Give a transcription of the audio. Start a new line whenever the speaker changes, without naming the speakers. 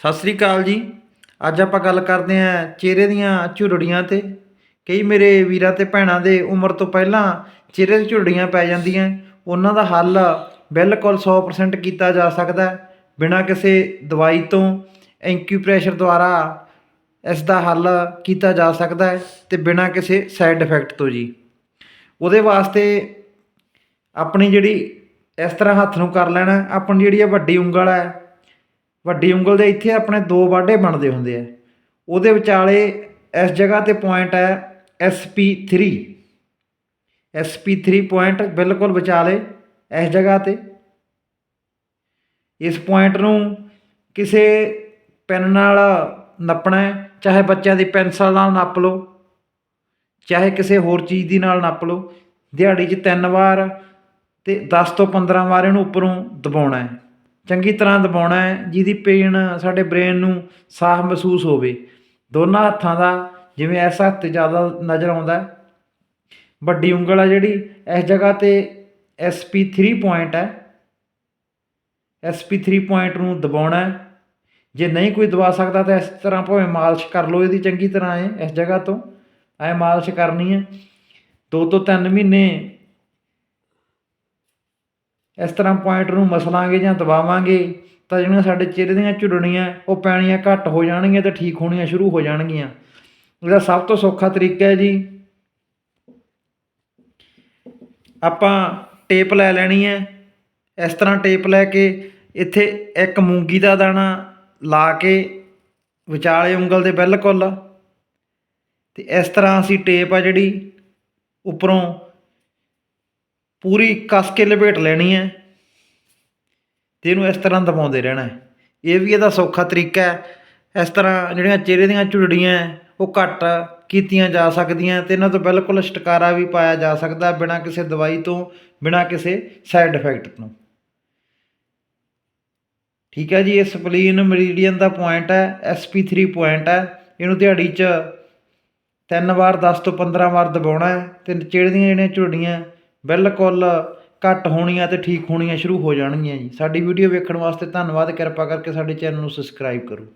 ਸਤਿ ਸ੍ਰੀ ਅਕਾਲ ਜੀ। ਅੱਜ ਆਪਾਂ ਗੱਲ ਕਰਦੇ ਹਾਂ ਚਿਹਰੇ ਦੀਆਂ ਝੁਰੜੀਆਂ ਤੇ। ਕਈ ਮੇਰੇ ਵੀਰਾਂ ਤੇ ਭੈਣਾਂ ਦੇ ਉਮਰ ਤੋਂ ਪਹਿਲਾਂ ਚਿਹਰੇ 'ਤੇ ਝੁਰੜੀਆਂ ਪੈ ਜਾਂਦੀਆਂ। ਉਹਨਾਂ ਦਾ ਹੱਲ ਬਿਲਕੁਲ 100% ਕੀਤਾ ਜਾ ਸਕਦਾ ਬਿਨਾਂ ਕਿਸੇ ਦਵਾਈ ਤੋਂ ਐਂਕਿਊਪ੍ਰੈਸ਼ਰ ਦੁਆਰਾ ਇਸ ਦਾ ਹੱਲ ਕੀਤਾ ਜਾ ਸਕਦਾ ਹੈ ਤੇ ਬਿਨਾਂ ਕਿਸੇ ਸਾਈਡ ਇਫੈਕਟ ਤੋਂ ਜੀ। ਉਹਦੇ ਵਾਸਤੇ ਆਪਣੀ ਜਿਹੜੀ ਇਸ ਤਰ੍ਹਾਂ ਹੱਥ ਨੂੰ ਕਰ ਲੈਣਾ, ਆਪਣੀ ਜਿਹੜੀ ਇਹ ਵੱਡੀ ਉਂਗਲ ਹੈ ਵੱਡੀ ਉਂਗਲ ਦੇ ਇੱਥੇ ਆਪਣੇ ਦੋ ਵਾਢੇ ਬਣਦੇ ਹੁੰਦੇ ਆ। ਉਹਦੇ ਵਿਚਾਲੇ ਇਸ ਜਗ੍ਹਾ ਤੇ ਪੁਆਇੰਟ ਹੈ SP3 SP3 ਪੁਆਇੰਟ ਬਿਲਕੁਲ ਵਿਚਾਲੇ ਇਸ ਜਗ੍ਹਾ ਤੇ। ਇਸ ਪੁਆਇੰਟ ਨੂੰ ਕਿਸੇ ਪੈਨ ਨਾਲ ਨੱਪਣਾ ਹੈ, ਚਾਹੇ ਬੱਚਿਆਂ ਦੀ ਪੈਨਸਲ ਨਾਲ ਨੱਪ ਲਓ, ਚਾਹੇ ਕਿਸੇ ਹੋਰ ਚੀਜ਼ ਦੀ ਨਾਲ ਨੱਪ ਲਓ। ਦਿਹਾੜੀ 'ਚ ਤਿੰਨ ਵਾਰ ਤੇ 10 ਤੋਂ 15 ਵਾਰ ਇਹਨੂੰ ਉੱਪਰੋਂ ਦਬਾਉਣਾ ਹੈ। ਚੰਗੀ ਤਰ੍ਹਾਂ ਦਬਾਉਣਾ ਹੈ, ਜਿਹਦੀ ਪੇਨ ਸਾਡੇ ਬ੍ਰੇਨ ਨੂੰ ਸਾਫ਼ ਮਹਿਸੂਸ ਹੋਵੇ। ਦੋਨਾਂ ਹੱਥਾਂ ਦਾ ਜਿਵੇਂ ਇਸ ਹੱਥ ਤੇ ਜ਼ਿਆਦਾ ਨਜ਼ਰ ਆਉਂਦਾ ਵੱਡੀ ਉਂਗਲ ਹੈ ਜਿਹੜੀ, ਇਸ ਜਗ੍ਹਾ ਤੇ SP3 ਪੁਆਇੰਟ ਹੈ। SP3 ਪੁਆਇੰਟ ਨੂੰ ਦਬਾਉਣਾ ਹੈ। ਜੇ ਨਹੀਂ ਕੋਈ ਦਬਾ ਸਕਦਾ ਤਾਂ ਇਸ ਤਰ੍ਹਾਂ ਭਾਵੇਂ ਮਾਲਿਸ਼ ਕਰ ਲਓ, ਇਹਦੀ ਚੰਗੀ ਤਰ੍ਹਾਂ ਇਹ ਇਸ ਜਗ੍ਹਾ ਤੋਂ ਐ ਮਾਲਿਸ਼ ਕਰਨੀ ਹੈ। ਦੋ ਤੋਂ ਤਿੰਨ ਮਹੀਨੇ ਇਸ ਤਰ੍ਹਾਂ ਪੁਆਇੰਟ ਨੂੰ ਮਸਲਾਂਗੇ ਜਾਂ ਦਬਾਵਾਂਗੇ, ਤਾਂ ਜਿਹੜੀਆਂ ਸਾਡੇ ਚਿਹਰੇ ਦੀਆਂ ਝੁਰੜੀਆਂ ਉਹ ਪੈਣੀਆਂ ਘੱਟ ਹੋ ਜਾਣਗੀਆਂ ਤੇ ਠੀਕ ਹੋਣੀਆਂ ਸ਼ੁਰੂ ਹੋ ਜਾਣਗੀਆਂ। ਇਹਦਾ ਸਭ ਤੋਂ ਸੌਖਾ ਤਰੀਕਾ ਹੈ ਜੀ। ਆਪਾਂ ਟੇਪ ਲੈ ਲੈਣੀ ਹੈ। ਇਸ ਤਰ੍ਹਾਂ ਟੇਪ ਲੈ ਕੇ ਇੱਥੇ ਇੱਕ ਮੂੰਗੀ ਦਾ ਦਾਣਾ ਲਾ ਕੇ ਵਿਚਾਲੇ ਉਂਗਲ ਦੇ ਬਿਲਕੁਲ। ਤੇ ਇਸ ਤਰ੍ਹਾਂ ਅਸੀਂ ਟੇਪ ਆ ਜਿਹੜੀ, ਉੱਪਰੋਂ ਪੂਰੀ ਕੱਸ ਕੇ ਲਪੇਟ ਲੈਣੀ ਹੈ ਤੇ ਇਹਨੂੰ ਇਸ ਤਰ੍ਹਾਂ ਦਬਾਉਂਦੇ ਰਹਿਣਾ ਹੈ। ਇਹ ਵੀ ਇਹਦਾ ਸੌਖਾ ਤਰੀਕਾ ਹੈ। ਇਸ ਤਰ੍ਹਾਂ ਜਿਹੜੀਆਂ ਚਿਹਰੇ ਦੀਆਂ ਝੁਰੜੀਆਂ ਉਹ ਘੱਟ ਕੀਤੀਆਂ ਜਾ ਸਕਦੀਆਂ ਤੇ ਇਹਨਾਂ ਤੋਂ ਬਿਲਕੁਲ ਛਟਕਾਰਾ ਵੀ ਪਾਇਆ ਜਾ ਸਕਦਾ ਬਿਨਾਂ ਕਿਸੇ ਦਵਾਈ ਤੋਂ, ਬਿਨਾਂ ਕਿਸੇ ਸਾਈਡ ਇਫੈਕਟ ਤੋਂ। ਠੀਕ ਹੈ ਜੀ, ਇਹ ਸਪਲੀਨ ਮਰੀਡੀਅਨ ਦਾ ਪੁਆਇੰਟ ਹੈ SP3 ਪੁਆਇੰਟ ਹੈ। ਇਹਨੂੰ ਦਿਹਾੜੀ 'ਚ ਤਿੰਨ ਵਾਰ 10 ਤੋਂ 15 ਵਾਰ ਦਬਾਉਣਾ ਹੈ ਤੇ ਚਿਹਰੇ ਦੀਆਂ ਜਿਹੜੀਆਂ ਝੁਰੜੀਆਂ ਬਿਲਕੁਲ ਘੱਟ ਹੋਣੀਆਂ ਅਤੇ ਠੀਕ ਹੋਣੀਆਂ ਸ਼ੁਰੂ ਹੋ ਜਾਣਗੀਆਂ ਜੀ। ਸਾਡੀ ਵੀਡੀਓ ਵੇਖਣ ਵਾਸਤੇ ਧੰਨਵਾਦ। ਕਿਰਪਾ ਕਰਕੇ ਸਾਡੇ ਚੈਨਲ ਨੂੰ ਸਬਸਕ੍ਰਾਈਬ ਕਰੋ।